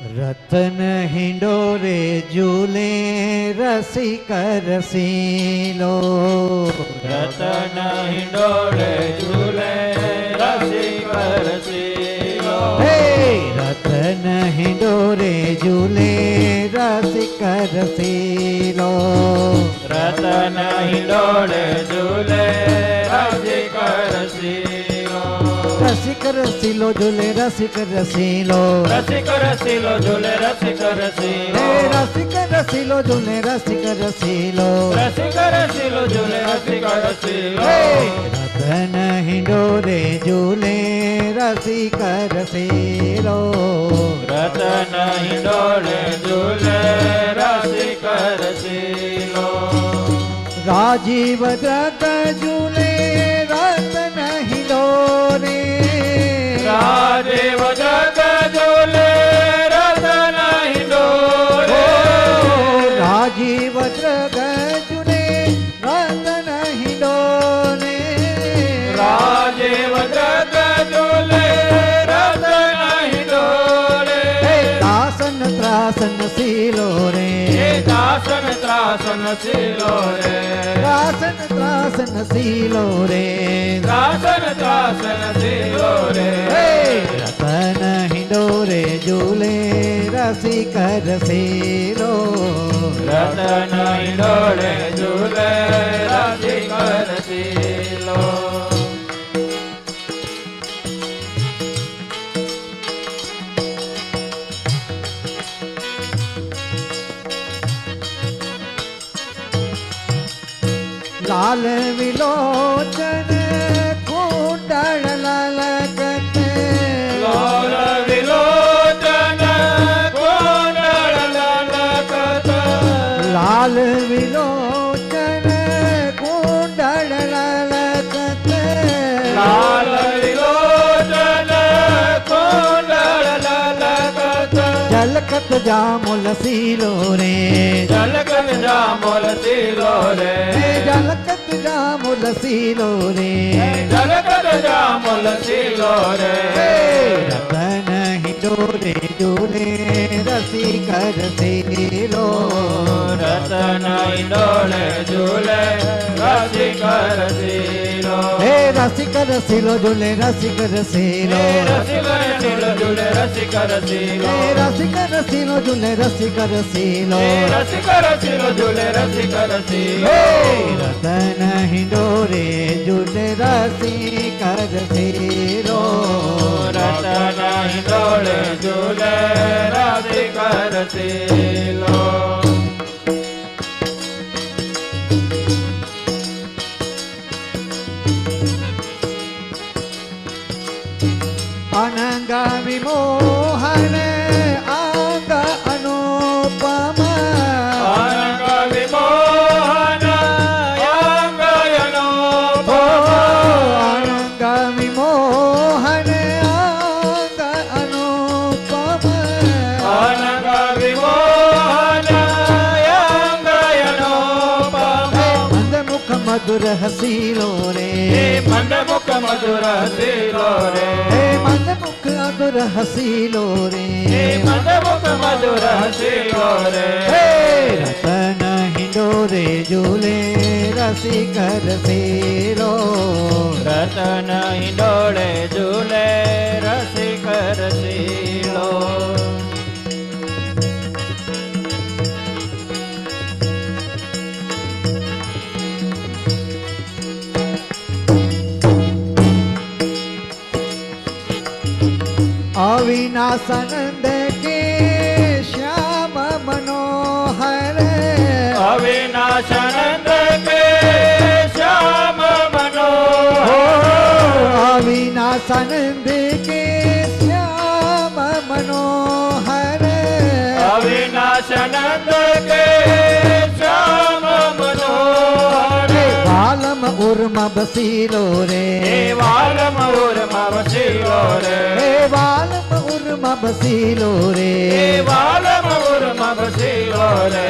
રતન હિંડોરે ઝૂલે રસિક રસીલો રતન હિંડોળે ઝૂલે રસિક રસીલો હે! રતન હિંડોરે ઝૂલે રસિક રસીલો રતન હિંડોળે ઝૂલે રસિક રસીલો રસિક રસીલો ઝૂલે રસિક રસીલો રસિક રસીલો ઝૂલે રસિક રસીલો રસિક રસીલો ઝૂલે રસિક રસીલો રસિક રસીલો ઝૂલે રસિક રસીલો રતન હિંડોરે ઝૂલે રસિક રસીલો રતન હિંડોરે ઝૂલે રસિક રસીલો રાજીવ જગ ઝૂલે ત્રાસન શીલો રે ત્રાસન ત્રાસન શીલો રે ત્રાસન ત્રાસન શીલો રે રતન હિંડોરે ઝૂલે કર શીલો રતન હિંડોળે ઝૂલે કર રસીલો લાલ વિલોચન જલકત જામુલ સીલો રે. જલકન જામોલ સીલો રે. હે જલકત જામુલ સીલો રે. જલકન જામોલ સીલો રે. રતન હિંડોરે ઝૂલે રસિક રસીલો રતન ઈંડોળે ઝૂલે રસિક રસીલો હે રસિક રસીલો ઝૂલે રસિક રસીલો હે રસિક રસીલો ઝૂલે રસિક રસીલો હે રસિક રસીલો ઝૂલે રસિક રસીલો હે રસિક રસીલો ઝૂલે રસિક રસીલો હે રતન રતન ઈંડોળે ઝૂલે રસિક રસીલો અનંગ મધુર હસીલો રે હે મંદ મુખ મધુર શીલો રે હે મંદ મુખ મધુર હસીલો રે હે મંદ મુખ મધુર શીલો રે હે રતન હિંડોરે ઝૂલે રસિક રસીલો રતન ઈંડોળે ઝૂલે રસિક રસીલો અવિનાશાનંદ કે શ્યામ મનોહર. અવિનાશનંદ કે શ્યામ મનોહર. અવિનાશનંદ કે ઉર્મ બસીલો રે. હે વાલમ ઉર્મા વસીલો રે. હે વાલમ ઉર્મ બસીલો રે. હે વાલમ ઉર્મા વસીલો રે.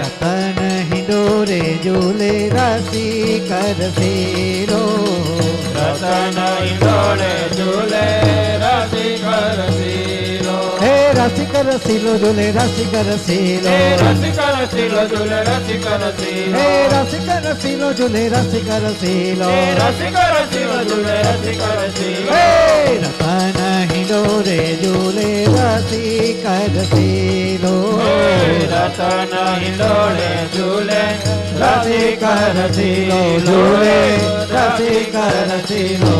રતન હિંડોરે ઝૂલે રસિક રસીલો રતન ઈંડોળે ઝૂલે રસિક રસીલો હે રસિક રસીલો ઝૂલે રસિક રસીલો હે રસિક રસીલો ઝૂલે રસિક રસીલો હે રસિક રસીલો ઝૂલે રસિક રસીલો હે રસિક રસીલો ઝૂલે રસિક રસીલો હે રતન હિંડોરે ઝૂલે રસિક રસીલો હે રતન હિંડોળે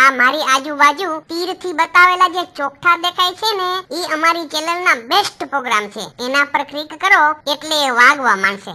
આ મારી આજુબાજુ તીરથી બતાવેલા જે ચોકઠા દેખાય છે ને એ અમારી ચેનલના બેસ્ટ પ્રોગ્રામ છે. એના પર ક્લિક કરો એટલે એ વાગવા માંડશે.